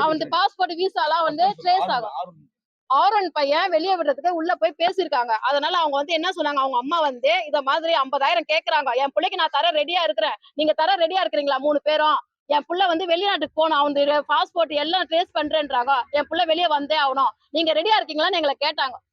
அவனுக்கு பாஸ்போர்ட் விசாலாம் வந்து ட்ரேஸ் ஆகும். ஆரன் பையன் வெளியே விடுறதுக்கு உள்ள போய் பேசியிருக்காங்க. அதனால அவங்க வந்து என்ன சொன்னாங்க? அவங்க அம்மா வந்து இத மாதிரி ஐம்பதாயிரம் கேக்குறாங்க. என் பிள்ளைக்கு நான் தர ரெடியா இருக்கிறேன். நீங்க தர ரெடியா இருக்கிறீங்களா? மூணு பேரும். என் புள்ள வந்து வெளிநாட்டுக்கு போகணும். அவனுடைய பாஸ்போர்ட் எல்லாம் ட்ரேஸ் பண்றேன்றாங்க. என் புள்ள வெளியே வந்தே ஆகணும். நீங்க ரெடியா இருக்கீங்களான்னு எங்களை கேட்டாங்க.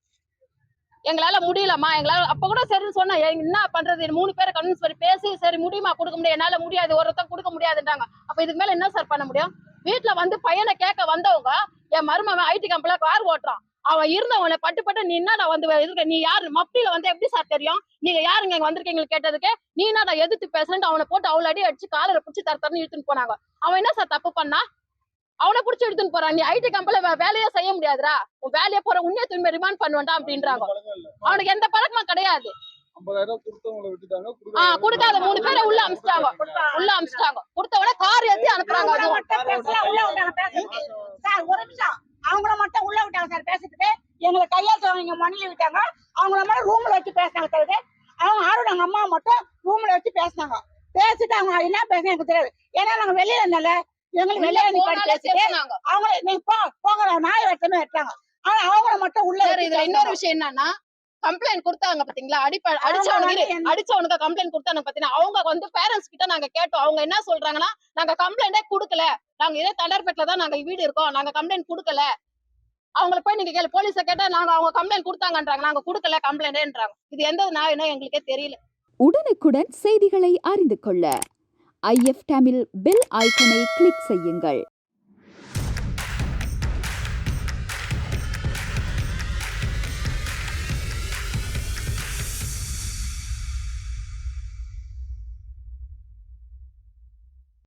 எங்களால முடியலம்மா. எங்களால அப்ப கூட சரி சொன்னேன். "ஏய், என்ன பண்றது? மூணு பேரை கன்வின்ஸ் பண்ணி பேசி சரி முடியுமா? கொடுக்க முடியாது என்னால முடியாது. ஒருத்தன் கொடுக்க முடியாதுன்றாங்க. அப்ப இதுக்கு மேல என்ன சார் பண்ண முடியும்? வீட்டுல வந்து பையனை கேட்க வந்தவங்க என் மருமகன் ஐடி கம்பெனில கார் ஓட்டுறான். அவன் இருந்தவனை பட்டு பட்டு நீ என்னடா வந்து இருக்க நீ யாரு? மப்டியில வந்து எப்படி சார் தெரியும்? நீங்க யாருங்க இங்க வந்திருக்கீங்க கேட்டதுக்கு நீ என்னடா எதிர்த்து பேசுறேன்ட்டு அவனை போட்டு அவ்வளோ அடி அடிச்சு காலரை பிடிச்சி தர தரன்னு இழுத்துன்னு போனாங்க. அவன் என்ன சார் தப்பு பண்ணா? அவனை பிடிச்சி எடுத்துன்னு போறான். நீ ஐடி கம்பெனில வேலையே செய்ய முடியாதுடா. உன் வேலையை போற உன்னைய திரும்பி ரிமாண்ட் பண்ணுவேன்டா அப்படின்றாங்க. அவனுக்கு எந்த பழக்கமும் கிடையாது. கொடுக்காத மூணு பேரை உள்ள அமிச்சிட்டாங்க. உள்ள அமிச்சிட்டாங்க. கொடுத்தவன கார் ஏத்தி அனுப்புறாங்க அவங்கள அதுவும் மட்டும் பேசலாம், உள்ள விட்டாங்க பேசுறதுக்கு. சார் ஒரு நிமிஷம் அவங்கள மட்டும் உள்ள விட்டாங்க சார் பேசிட்டு எங்களை கையாசு அவங்க மணில விட்டாங்க. அவங்கள மட்டும் ரூம்ல வச்சு பேசினாங்க இது. அவங்க ஆரோட அவங்க அம்மா மட்டும் ரூம்ல வச்சு பேசினாங்க. பேசிட்டு அவங்க என்ன பேசுனாங்க எனக்கு தெரியாது. ஏன்னா நாங்க வெளியில இருந்தால எங்களுக்கு வெளியில நிப்பாட்டி போனாலே பேசிட்டு அவங்கள நீங்க போ போங்க நாய் வெட்டமே வெட்டாங்க ஆனா அவங்கள மட்டும் உள்ள இதுல இன்னொரு. விஷயம் என்னன்னா கம்ப்ளைண்ட் கொடுத்தாங்க பாத்தீங்களா? அடிப்ப அடிச்சவனுக்கு அடிச்சவனுக்கு கம்ப்ளைண்ட் கொடுத்தாங்க பாத்தீங்கன்னா அவங்க வந்து பேரண்ட்ஸ் கிட்ட நாங்க கேட்டோம். அவங்க என்ன சொல்றாங்கன்னா நாங்க கம்ப்ளைண்டே கொடுக்கல. நாங்க இதே தண்டர்பேட்ல தான் நாங்க வீடு இருக்கோம். நாங்க கம்ப்ளைண்ட் கொடுக்கல. அவங்கள போய் நீங்க கேளு. போலீஸ கேட்டா நாங்க அவங்க கம்ப்ளைண்ட் கொடுத்தாங்கன்றாங்க. நாங்க கொடுக்கல கம்ப்ளைண்டேன்றாங்க இது எந்த நியாயம் எங்களுக்கே தெரியல. உடனுக்குடன் செய்திகளை அறிந்து கொள்ள. ஐஎஃப் தமிழ் பெல் ஐக்கனை கிளிக் செய்யுங்கள்.